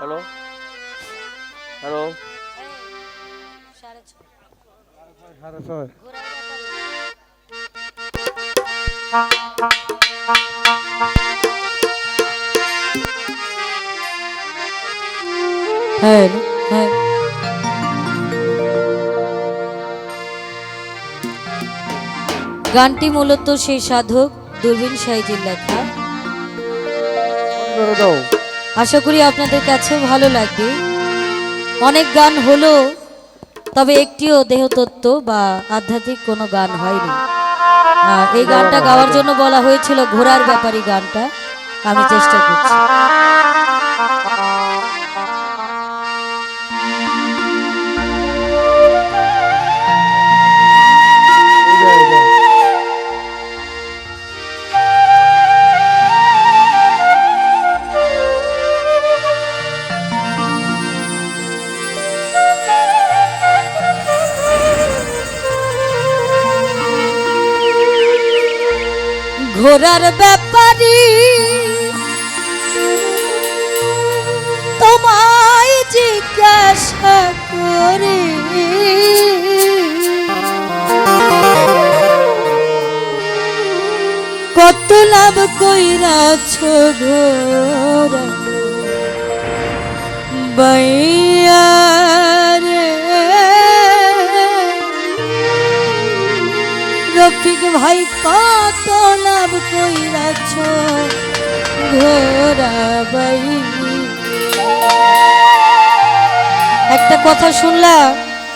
Hello hello সাড়ে ছয় হ্যাঁ হ্যাঁ গানটি মূলত সেই সাধক দূরবীন সাইজির লেখা। দাও। আশা করি আপনাদের কাছে ভালো লাগবে। অনেক গান হলো, তবে একটিও দেহতত্ত্ব বা আধ্যাত্মিক কোনো গান হয়নি। এই গানটা গাওয়ার জন্য বলা হয়েছিল ঘোড়ার ব্যাপারী গানটা। আমি চেষ্টা করছি। ঘোড়ার ব্যাপারী। তোমায় জিজ্ঞাসা করি। কত লাভ কইরাছ ঘোড়া বাইয়া রফিক ভাই কত লাভ কইরাছ ঘোরা একটা কথা শুনলাম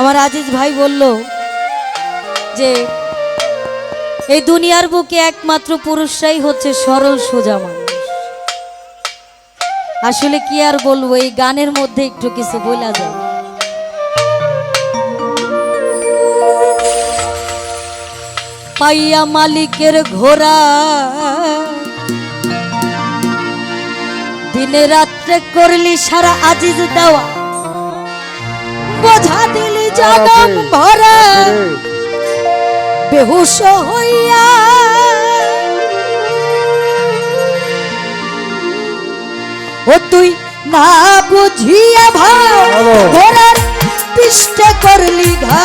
আমার আজিজ ভাই বলল যে, এই দুনিয়ার বুকে একমাত্র পুরুষরাই হচ্ছে সরল, সোজা মানুষ। আসলে কি আর বলব, এই গানের মধ্যে একটু কিছু বলা যায় পাইয়া মালিকের ঘোড়া। দিনে রাত্রে করলি সারা আজিজ দেওয়া। বোঝা দিলি জনম ভরা। বেহুশ হইয়া। ও তুই না বুঝিয়া ভাই। ঘোড়ার পিষ্টে করলি ঘা।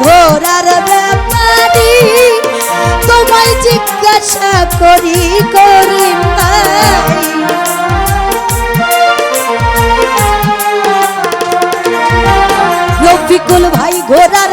ঘোড়ার ব্যাপারি তোমায় জিজ্ঞাসা করি করি ভাই ঘোড়ার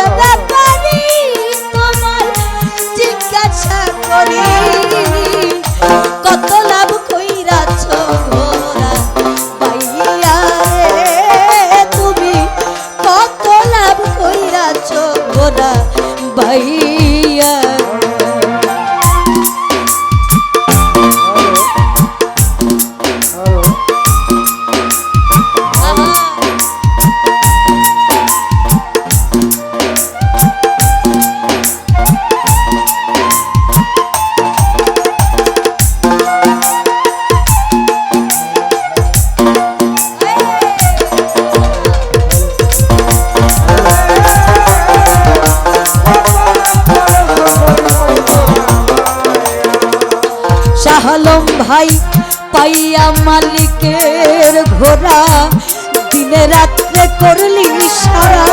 করলি সারা।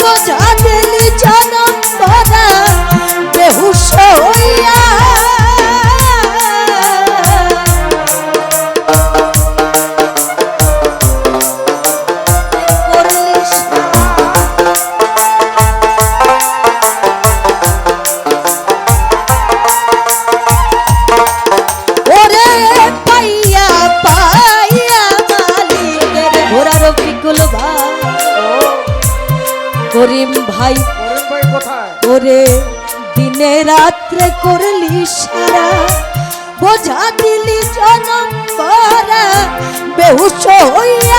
বোঝা করিম ভাই। ওরে দিনে রাত্রে করলি সারা বোঝা দিলি জনম বেহুশ হইয়া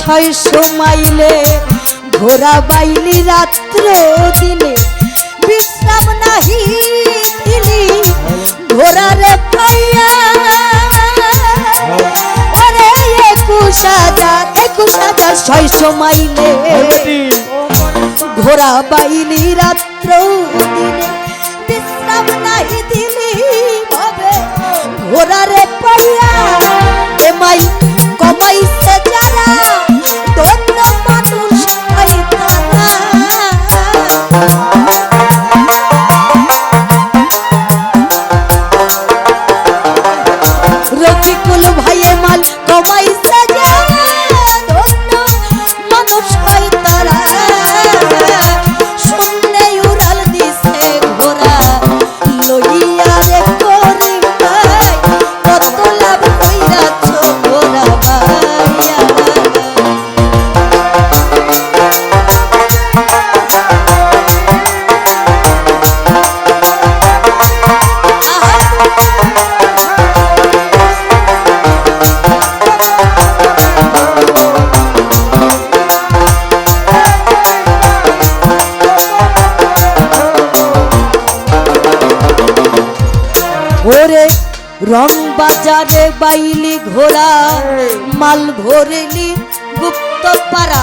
ছয়শো মাইলে ঘোরা বাইলি রাত্র দিনে। বিশ্রাম নাহি দিলি ঘোরারে পাইয়া। ওরে একুশ হাজার একুশ হাজার ছয়শো মাইলে ঘোরা বাইলি রাত্র দিনে। বিশ্রাম নাহি ঘোরারে বাইলি ঘোড়া মাল ভরেলি গুপ্ত পাড়া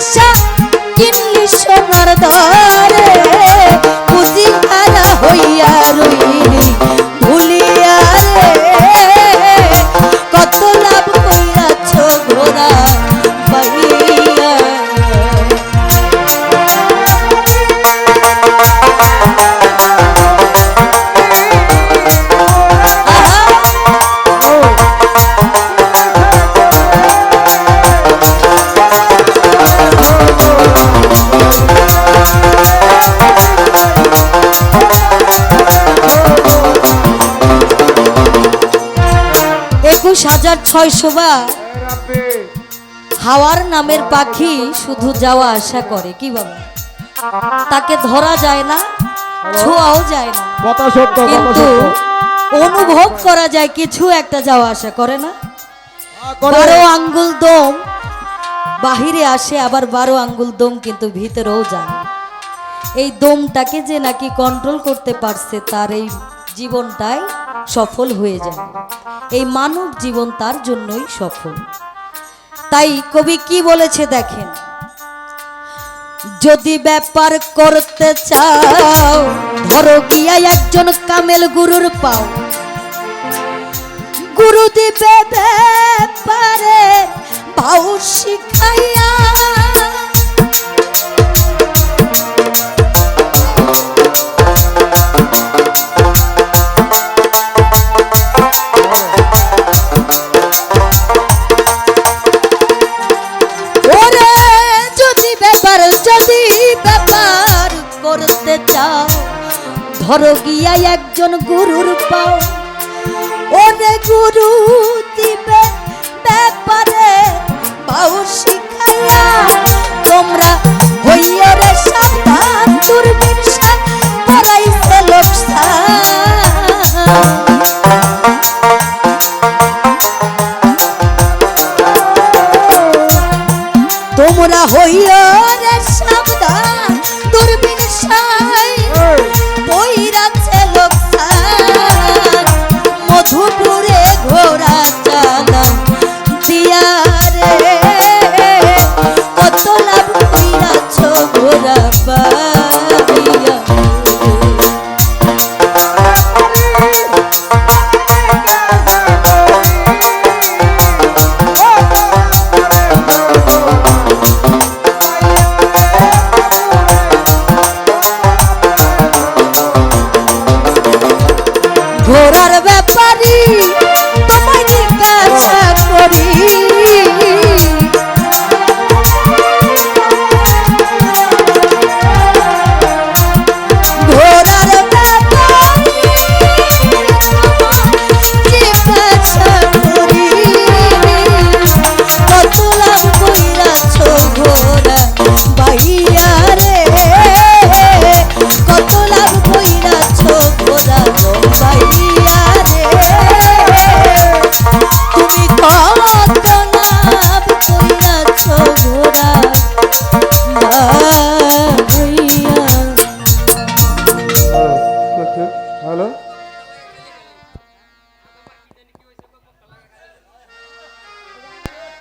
show. একুশ হাজার ছয়শো বার। হাওয়ার নামের পাখি শুধু যাওয়া আসা করে কি বাবা? তাকে ধরা যায় না ছোঁয়াও যায় না। কিন্তু অনুভব করা যায় কিছু একটা যাওয়া আসা করে না। বারো আঙ্গুল দম বাহিরে আসে আবার বারো আঙ্গুল দম কিন্তু ভিতরেও যায়। এই দমটাকে যে নাকি কন্ট্রোল করতে পারছে তার এই জীবনটাই সফল হয়ে যায়। এই মানব জীবন তার জন্যই সফল। তাই কবি কি বলেছে দেখেন? যদি ব্যাপার করতে চাও, ধরো গিয়া একজন কামেল গুরুর পাও। গুরু দিবে ব্যাপারে ভাও চাও ধরো গিয়া একজন গুরুর পাও। ওরে গুরু দিবে ব্যাপারে, পাও শিখাইয়া। তোমরা হইয়া রে সাবধান দুর্বিন পড়াইছে তোমরা হইয়া রে সাবধান। above.